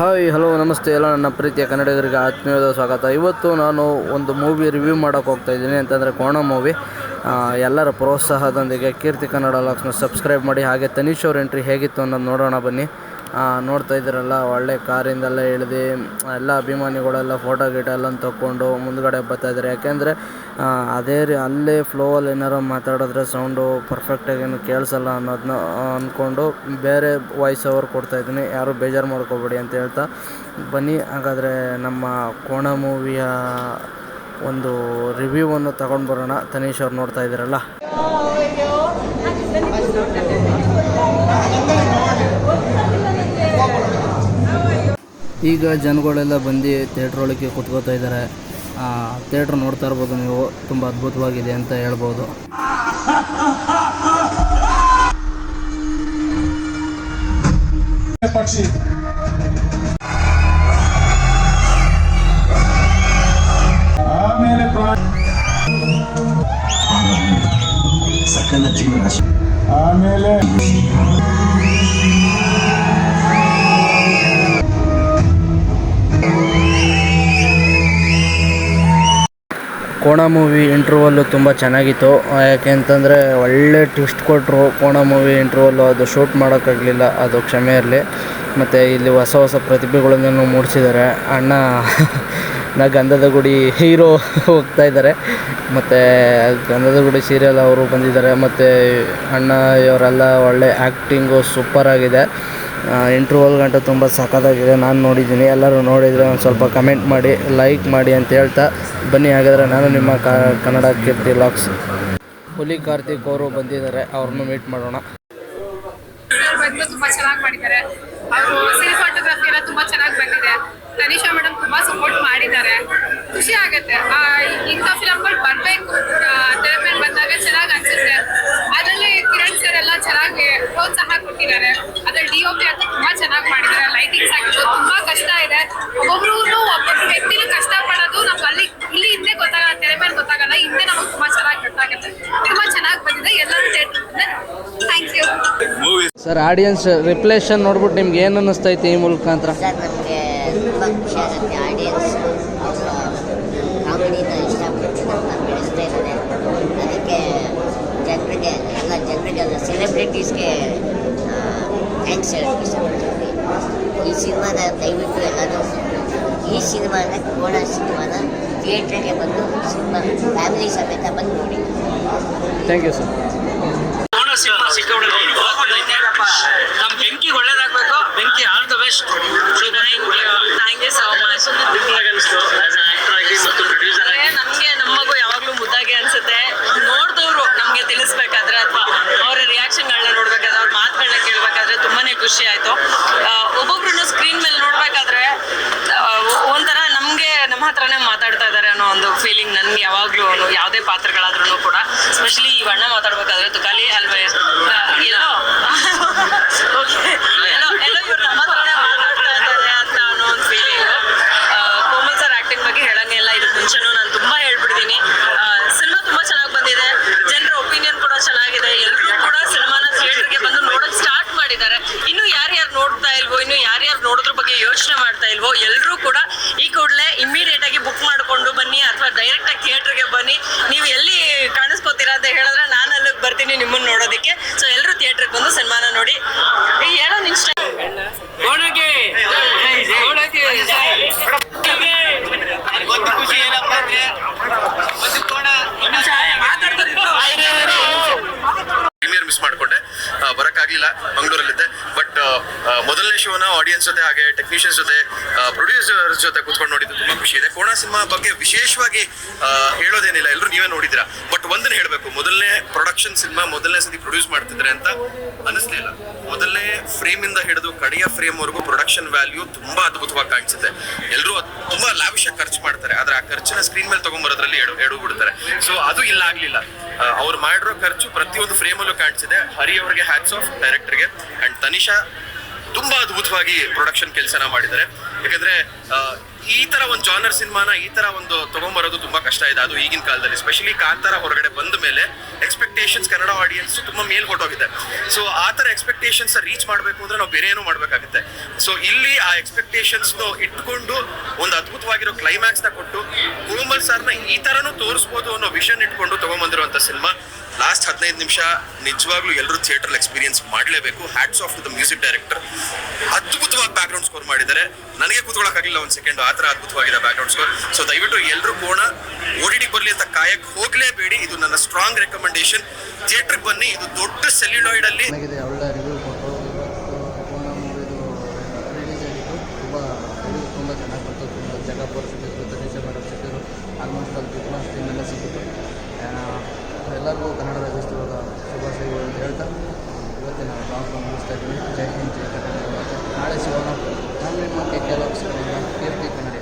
Hi, hello, ನಮಸ್ತೆ. ಎಲ್ಲ ನನ್ನ ಪ್ರೀತಿಯ ಕನ್ನಡಿಗರಿಗೆ ಆತ್ಮೀಯದ ಸ್ವಾಗತ. ಇವತ್ತು ನಾನು ಒಂದು ಮೂವಿ ರಿವ್ಯೂ ಮಾಡೋಕೆ ಹೋಗ್ತಾ ಇದ್ದೀನಿ. ಅಂತಂದರೆ ಕೋಣ ಮೂವಿ ಎಲ್ಲರ ಪ್ರೋತ್ಸಾಹದೊಂದಿಗೆ ಕೀರ್ತಿ ಕನ್ನಡ ಲಾಕ್ಸ್ನ ಸಬ್ಸ್ಕ್ರೈಬ್ ಮಾಡಿ. ಹಾಗೆ ತನೀಶ್ ಅವ್ರ ಎಂಟ್ರಿ ಹೇಗಿತ್ತು ಅನ್ನೋದು ನೋಡೋಣ ಬನ್ನಿ. ನೋಡ್ತಾ ಇದ್ದೀರಲ್ಲ, ಒಳ್ಳೆ ಕಾರಿಂದೆಲ್ಲ ಇಳಿದು, ಎಲ್ಲ ಅಭಿಮಾನಿಗಳೆಲ್ಲ ಫೋಟೋ ಗೀಟೋ ಎಲ್ಲ ತಗೊಂಡು ಮುಂದ್ಗಡೆ ಬರ್ತಾ ಇದ್ದಾರೆ. ಯಾಕೆಂದರೆ ಅದೇ ರೀ, ಅಲ್ಲೇ ಫ್ಲೋವಲ್ಲಿ ಏನಾರು ಮಾತಾಡಿದ್ರೆ ಸೌಂಡು ಪರ್ಫೆಕ್ಟಾಗಿ ಏನು ಕೇಳಿಸಲ್ಲ ಅನ್ನೋದನ್ನ ಅಂದ್ಕೊಂಡು ಬೇರೆ ವಾಯ್ಸ್ ಓವರ್ ಕೊಡ್ತಾಯಿದ್ದೀನಿ ಯಾರೂ ಬೇಜಾರು ಮಾಡ್ಕೋಬೇಡಿ ಅಂತ ಹೇಳ್ತಾ ಬನ್ನಿ. ಹಾಗಾದರೆ ನಮ್ಮ ಕೋಣ ಮೂವಿಯ ಒಂದು ರಿವ್ಯೂವನ್ನು ತಗೊಂಡು ಬರೋಣ. ತನೀಶ್ ಅವ್ರು ನೋಡ್ತಾ ಇದ್ದೀರಲ್ಲ? ಈಗ ಜನಗಳೆಲ್ಲ ಬಂದು ಥಿಯೇಟ್ರ್ ಒಳಗೆ ಕುತ್ಕೋತಾ ಇದ್ದಾರೆ. ಥಿಯೇಟ್ರ್ ನೋಡ್ತಾ ಇರ್ಬೋದು ನೀವು. ತುಂಬ ಅದ್ಭುತವಾಗಿದೆ ಅಂತ ಹೇಳ್ಬೋದು. ಪಕ್ಷಿ ಆಮೇಲೆ ಪ್ರಾಣಿ ಸಕಲ ಜೀವರಾಶಿ. ಆಮೇಲೆ ಕೋಣ ಮೂವಿ ಇಂಟ್ರವಲ್ಲು ತುಂಬ ಚೆನ್ನಾಗಿತ್ತು. ಯಾಕೆ ಅಂತಂದರೆ ಒಳ್ಳೆ ಟ್ವಿಸ್ಟ್ ಕೊಟ್ಟರು ಕೋಣ ಮೂವಿ ಇಂಟ್ರವಲ್ಲು, ಅದು ಶೂಟ್ ಮಾಡೋಕ್ಕಾಗಲಿಲ್ಲ, ಅದು ಕ್ಷಮೆ ಇರಲಿ. ಮತ್ತು ಇಲ್ಲಿ ಹೊಸ ಹೊಸ ಪ್ರತಿಭೆಗಳನ್ನು ಮೂಡಿಸಿದ್ದಾರೆ ಅಣ್ಣ, ನಾ ಗಂಧದ ಗುಡಿ ಹೀರೋ ಹೋಗ್ತಾ ಇದ್ದಾರೆ ಮತ್ತು ಗಂಧದ ಗುಡಿ ಸೀರಿಯಲ್ ಅವರು ಬಂದಿದ್ದಾರೆ ಮತ್ತು ಅಣ್ಣ ಇವರೆಲ್ಲ ಒಳ್ಳೆ ಆ್ಯಕ್ಟಿಂಗು ಸೂಪರಾಗಿದೆ ಇಂಟ್ರ್ವಲ್ ಗಂಟ ತುಂಬ ಸಖತ್ತಾಗಿದೆ. ನಾನು ನೋಡಿದ್ದೀನಿ. ಎಲ್ಲರೂ ನೋಡಿದರೆ ಒಂದು ಸ್ವಲ್ಪ ಕಮೆಂಟ್ ಮಾಡಿ ಲೈಕ್ ಮಾಡಿ ಅಂತ ಹೇಳ್ತಾ ಬನ್ನಿ. ಹಾಗಾದರೆ ನಾನು ನಿಮ್ಮ ಕನ್ನಡ ಕೀರ್ತಿ ಲಾಕ್ಸ್ ಹುಲಿ ಕಾರ್ತಿಕ್ ಅವರು ಬಂದಿದ್ದಾರೆ. ಅವ್ರನ್ನೂ ಮೀಟ್ ಮಾಡೋಣ. ಮಾಡಿದ್ದಾರೆ. ಅವರು ಎಲ್ಲ ಚೆನ್ನಾಗಿ ಬಂದಿದೆ. ತನಿಷಾ ಮೇಡಮ್ ತುಂಬಾ ಸಪೋರ್ಟ್ ಮಾಡಿದ್ದಾರೆ. ಖುಷಿ ಆಗುತ್ತೆ. ಇಂಥ ಫಿಲಮ್ಗಳು ಚೆನ್ನಾಗಿ ಪ್ರೋತ್ಸಾಹ ಕೊಟ್ಟಿದ್ದಾರೆ ಅದ್ರಲ್ಲಿ ಡಿ ಒ ಪಿ ಅಂತ ತುಂಬಾ ಚೆನ್ನಾಗಿ ಮಾಡಿದ್ದಾರೆ ಲೈಟಿಂಗ್ಸ್ ಆಗಿದ್ದು ತುಂಬಾ ಕಷ್ಟ ಇದೆ ಒಬ್ಬೊಬ್ರು ಒಬ್ಬೊಬ್ರು ವ್ಯಕ್ತಿನೂ ಕಷ್ಟ ಪಡೋದು ನಮ್ಗೆ ಅಲ್ಲಿ ಇಲ್ಲಿ ಹಿಂದೆ ಗೊತ್ತಾಗಲ್ಲ ತೆರೆ ಮೇಲೆ ಗೊತ್ತಾಗಲ್ಲ ಹಿಂದೆ ನಮಗೆ ತುಂಬಾ ಚೆನ್ನಾಗಿ ಗೊತ್ತಾಗುತ್ತೆ ತುಂಬಾ ಚೆನ್ನಾಗಿ ಬಂದಿದೆ ಎಲ್ಲರೂ ಥ್ಯಾಂಕ್ ಯು ಸರ್ ಆಡಿಯನ್ಸ್ ರಿಪ್ಲೇಷನ್ ನೋಡ್ಬಿಟ್ಟು ನಿಮ್ಗೆ ಏನು ಅನ್ನಿಸ್ತೈತೆ ಈ ಮೂಲಕ ಸರ್ ನಮಗೆ ತುಂಬ ಖುಷಿ ಆಗುತ್ತೆ ಆಡಿಯನ್ಸ್ ಅವರ ಕಾಮಿಡಿನ ಇಷ್ಟಪಟ್ಟು ನಮ್ಮನ್ನ ಬೆಳೆಸ್ತಾ ಇದ್ದಾರೆ ಜನರಿಗೆ ಎಲ್ಲ ಜನರಿಗೆಲ್ಲ ಸೆಲೆಬ್ರಿಟೀಸ್ಗೆ ಥ್ಯಾಂಕ್ಸ್ ಹೇಳಕ್ಕೆ ಇಷ್ಟಪಡ್ತೀನಿ ಈ ಸಿನಿಮಾನ ದಯವಿಟ್ಟು ಎಲ್ಲರೂ ಈ ಸಿನಿಮಾನ ಕೋಣ ಸಿನಿಮಾನ ಥಿಯೇಟ್ರಿಗೆ ಬಂದು ಸಿನಿಮಾ ಫ್ಯಾಮಿಲಿ ಸಮೇತ ಬಂದು ನೋಡಿ. ಥ್ಯಾಂಕ್ ಯು ಸರ್ ನಮ್ಮ ಸಿನಿಮಾ ಒಳ್ಳೇದಾಗಬೇಕು ನಮ್ Benki ಒಳ್ಳೇದಾಗ್ಬೇಕು. Benki all the best thank you so much ಆಗಿ ಮತ್ತು ಪ್ರೊಡ್ಯೂಸರ್ ಆಗಿ ನಮ್ಗೆ ನಮ್ಮ ಮಗು ಯಾವಾಗ್ಲೂ ಮುದ್ದಾಗೆ ಅನ್ಸುತ್ತೆ ನೋಡ್ದವ್ರು ನಮ್ಗೆ ತಿಳಿಸ್ಬೇಕಾದ್ರೆ ಅಥವಾ ಅವರ ರಿಯಾಕ್ಷನ್ಗಳನ್ನ ನೋಡ್ಬೇಕಾದ್ರೆ ಅವ್ರ ಮಾತುಗಳನ್ನ ಕೇಳ್ಬೇಕಾದ್ರೆ ತುಂಬಾನೇ ಖುಷಿ ಆಯ್ತು ಒಬ್ಬೊಬ್ರು ಸ್ಕ್ರೀನ್ ಮೇಲೆ ನೋಡ್ಬೇಕಾದ್ರೆ ಆ, ಒಂಥರ ನಮ್ಗೆ ನಮ್ಮ ಹತ್ರನೇ ಮಾತಾಡ್ತಾ ಇದ್ದಾರೆ ಅನ್ನೋ ಒಂದು ಫೀಲಿಂಗ್ ನನ್ಗೆ ಯಾವಾಗ್ಲೂ ಯಾವುದೇ ಪಾತ್ರಗಳಾದ್ರೂ ಕೂಡ. ಸ್ಪೆಷಲಿ ಈ ಬಣ್ಣ ಮಾತಾಡ್ಬೇಕಾದ್ರೆ ತುಕಾಲಿ, ಅಲ್ವೇ ಎಲ್ಲೋ. Okay. ಎಲ್ಲೋ ಇವ್ರು ನಮ್ಮ ಮಾತಾಡ್ತಾ ಇದ್ದಾರೆ ಅಂತ ಅನ್ನೋ ಒಂದು ಫೀಲಿಂಗ್ ಕೋಮಲ್ ಸರ್ ಆಕ್ಟಿಂಗ್ ಬಗ್ಗೆ ಹೇಳಂಗಿಲ್ಲ ಇದ್ರ ಮುಂಚೆನೂ ನಾನು ತುಂಬಾ ಹೇಳ್ಬಿಡ್ತೀನಿ. ಸಿನಿಮಾ ತುಂಬಾ ಚೆನ್ನಾಗಿ ಬಂದಿದೆ. ಜನರ ಒಪಿನಿಯನ್ ಕೂಡ ಚೆನ್ನಾಗಿದೆ. ಎಲ್ಲರೂ ಕೂಡ ಸಿನಿಮಾನ ಥಿಯೇಟರ್ಗೆ ಬಂದು ನೋಡಕ್ ಸ್ಟಾರ್ಟ್ ಮಾಡಿದ್ದಾರೆ. ಇನ್ನು ಯಾರ್ಯಾರು ನೋಡ್ತಾ ಇಲ್ವೋ, ಇನ್ನು ಯಾರ್ಯಾರು ನೋಡೋದ್ರ ಬಗ್ಗೆ ಯೋಚನೆ ಮಾಡ್ತಾ ಇಲ್ವೋ ಎಲ್ಲರೂ ಕೂಡ ಈ ಕೂಡಲೇ ಇಮಿಡಿಯೇಟ್ ಆಗಿ ಬುಕ್ ಮಾಡ್ಕೊಂಡು ಬನ್ನಿ ಅಥವಾ ಡೈರೆಕ್ಟ್ ಆಗಿ ಥಿಯೇಟರ್ಗೆ ಬನ್ನಿ ನೀವು ಎಲ್ಲಿ ಕಾಣಿಸ್ಕೋತೀರಾ ಅಂತ ಹೇಳಿದ್ರೆ ನಾನು ಅಲ್ಲಿಗೆ ಬರ್ತೀನಿ ನಿಮ್ಮನ್ನ ನೋಡೋದಕ್ಕೆ ಸೊ ಎಲ್ಲರೂ ಥಿಯೇಟರ್ಗೆ ಬಂದು ಸನ್ಮಾನ ನೋಡಿ ಹೇಳೋ ನಿನ್ ಖುಷಿ ಏನಪ್ಪ ಅಂದ್ರೆ ಒಂದು ಕೋಣ ಪ್ರೀಮಿಯರ್ ಮಿಸ್ ಮಾಡ್ಕೊಂಡೆ ಆ, ಬರಕ್ಕಾಗ್ಲಿಲ್ಲ ಮಂಗಳೂರಲ್ಲಿದ್ದೆ ಬಟ್ ಮೊದಲನೇ ಶೋನ ಆಡಿಯನ್ಸ್ ಜೊತೆ ಹಾಗೆ ಟೆಕ್ನಿಷಿಯನ್ಸ್ ಜೊತೆ ಪ್ರೊಡ್ಯೂಸರ್ ಜೊತೆ ಕುತ್ಕೊಂಡು ನೋಡಿದ್ದು ತುಂಬಾ ಖುಷಿ ಇದೆ. ಕೋಣ ಸಿನಿಮಾ ಬಗ್ಗೆ ವಿಶೇಷವಾಗಿ ಹೇಳೋದೇನಿಲ್ಲ. ಎಲ್ಲರೂ ನೀವೇ ನೋಡಿದಿರಾ ಬಟ್ ಒಂದನ್ನ ಹೇಳಬೇಕು. ಮೊದಲನೇ ಪ್ರೊಡಕ್ಷನ್ ಸಿನಿಮಾ ಮೊದಲನೇ ಸತಿ ಪ್ರೊಡ್ಯೂಸ್ ಮಾಡ್ತಿದ್ರೆ ಅಂತ ಅನಿಸ್ಲಿಲ್ಲ ಮೊದಲನೇ ಫ್ರೇಮ್ ಇಂದ ಹಿಡಿದು ಕಡೆಯ ಫ್ರೇಮ್ ವರೆಗೂ ಪ್ರೊಡಕ್ಷನ್ ವ್ಯಾಲ್ಯೂ ತುಂಬಾ ಅದ್ಭುತವಾಗಿ ಕಾಣಿಸುತ್ತೆ. ಎಲ್ಲರೂ ತುಂಬಾ ಲಾವಿಷ ಖರ್ಚು ಮಾಡ್ತಾರೆ ಆದ್ರೆ ಆ ಖರ್ಚನ್ನ ಸ್ಕ್ರೀನ್ ಮೇಲೆ ತಗೊಂಬರೋದ್ರಲ್ಲಿ ಎಡು ಎಡು ಬಿಡ್ತಾರೆ ಸೊ ಅದು ಇಲ್ಲ, ಆಗ್ಲಿಲ್ಲ. ಅವ್ರು ಮಾಡಿರೋ ಖರ್ಚು ಪ್ರತಿಯೊಂದು ಫ್ರೇಮಲ್ಲೂ ಕಾಣಿಸಿದೆ. ಹರಿ ಅವರಿಗೆ ಹ್ಯಾಟ್ಸ್ ಆಫ್ ಡೈರೆಕ್ಟರ್ಗೆ ಅಂಡ್ ತನಿಷಾ ತುಂಬಾ ಅದ್ಭುತವಾಗಿ ಪ್ರೊಡಕ್ಷನ್ ಕೆಲಸನ ಮಾಡಿದ್ದಾರೆ. ಯಾಕಂದ್ರೆ ಈ ತರ ಒಂದು ಜಾನರ್ ಸಿನಿಮಾನ ಈ ತರ ಒಂದು ತಗೊಂಬರೋದು ತುಂಬಾ ಕಷ್ಟ ಇದೆ. ಅದು ಈಗಿನ ಕಾಲದಲ್ಲಿ ಸ್ಪೆಷಲಿ ಕಾಂತಾರ ಹೊರಗಡೆ ಬಂದ ಮೇಲೆ ಎಕ್ಸ್ಪೆಕ್ಟೇಷನ್ಸ್ ಕನ್ನಡ ಆಡಿಯನ್ಸ್ ತುಂಬಾ ಮೇಲ್ ಹೊಟ್ಟೋಗಿದೆ ಸೊ ಆ ತರ ಎಕ್ಸ್ಪೆಕ್ಟೇಷನ್ಸ್ ರೀಚ್ ಮಾಡಬೇಕು ಅಂದ್ರೆ ನಾವು ಬೇರೆ ಏನು ಮಾಡ್ಬೇಕಾಗುತ್ತೆ. ಸೊ ಇಲ್ಲಿ ಆ ಎಕ್ಸ್ಪೆಕ್ಟೇಷನ್ಸ್ ಇಟ್ಕೊಂಡು ಒಂದು ಅದ್ಭುತವಾಗಿರೋ ಕ್ಲೈಮ್ಯಾಕ್ಸ್ನ ಕೊಟ್ಟು ಕೋಮಲ್ ಸರ್ನ ಈ ತರನು ತೋರಿಸ್ಬೋದು ಅನ್ನೋ ವಿಷನ್ ಇಟ್ಕೊಂಡು ತಗೊಂಬಂದಿರುವಂತ ಸಿನಿಮಾ ಲಾಸ್ಟ್ ಹದಿನೈದು ನಿಮಿಷ ನಿಜವಾಗ್ಲೂ ಎಲ್ಲರೂ ಥಿಯೇಟರ್ ಎಕ್ಸ್ಪೀರಿಯನ್ಸ್ ಮಾಡಲೇಬೇಕು. Hats off the music director ಅದ್ಭುತವಾಗಿ ಬ್ಯಾಕ್ ಗ್ರೌಂಡ್ ಸ್ಕೋರ್ ಮಾಡಿದ್ದಾರೆ. ನನಗೆ ಕೂತ್ಕೊಳ್ಳೋಕ್ಕಾಗಿಲ್ಲ ಒಂದು ಸೆಕೆಂಡ್ ಆ ಥರ ಅದ್ಭುತವಾಗಿದೆ ಬ್ಯಾಕ್ ಗ್ರೌಂಡ್ ಸ್ಕೋರ್ ಸೊ ದಯವಿಟ್ಟು ಎಲ್ಲರೂ ಕೋಣ ಓಡಿಡಿ ಬರಲಿ ಅಂತ ಕಾಯಕ್ಕೆ ಹೋಗಲೇಬೇಡಿ. ಇದು ನನ್ನ ಸ್ಟ್ರಾಂಗ್ ರೆಕಮೆಂಡೇಶನ್ ಥಿಯೇಟ್ರಿಗೆ ಬನ್ನಿ. ಇದು ದೊಡ್ಡ ಸೆಲ್ಯುಲಾಯ್ಡ್ ಅಲ್ಲಿ. ತುಂಬ ಚೆನ್ನಾಗಿ ಆಲ್ಮೋಸ್ಟ್ ಎಲ್ಲರಿಗೂ ಕನ್ನಡ ರಾಜ್ಯೋತ್ಸವದ ಶುಭಾಶಯಗಳು ಅಂತ ಹೇಳ್ತಾ ಇವತ್ತಿನ ಬ್ಲಾಗ್ನ ಮುಗಿಸ್ತಾ ಇದ್ದೀನಿ ಜೈ ಹಿಂದ್, ಜೈ ಕನ್ನಡ ನಾಳೆ ಸಿಗೋಣ ನಾನು ನಿಮ್ಮ ಕೆಲವು ಕೀರ್ತಿ ಕನ್ನಡ